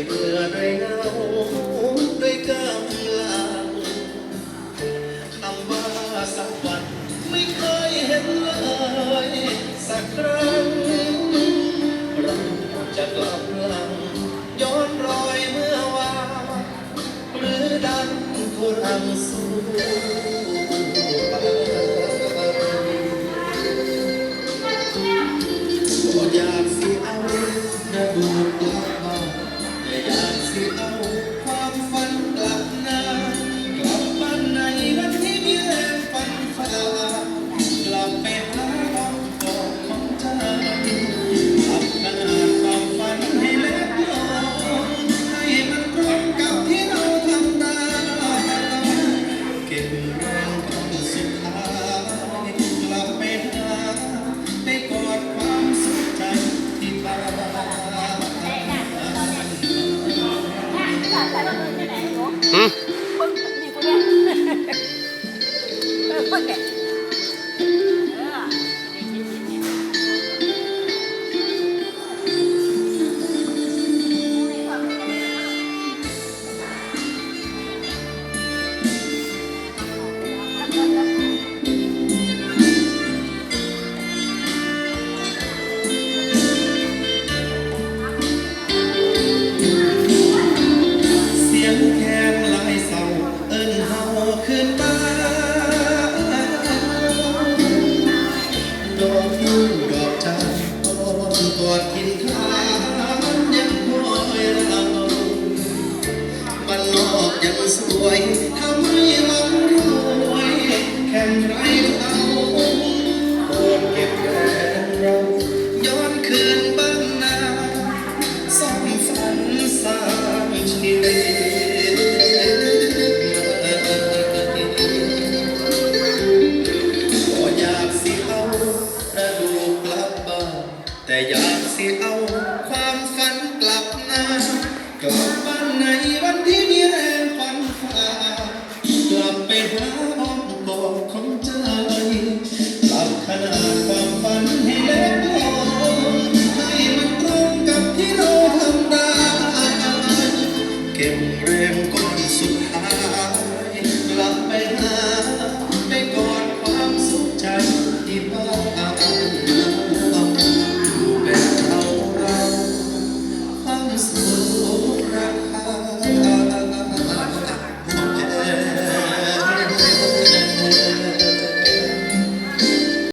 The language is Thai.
ยเจ้าด้วยเกลือด้วยเงาด้วยกำลังคำว่าสักวันไม่เคยเห็นเลยสักครั้งเราจะกลับหลังย้อนรอยเมื่อวานหรือดันทุรังสู้อยากสิเอากระดูกกลับาแต่ อย หืมเวยทำให้มันรวยแข่งไรเอาโดนเก็บแรงเราย้อนคืนบ้านนาซ่อมฝันสร้างชีวิตแต่อยากสิเอาความฝันกลับหน้า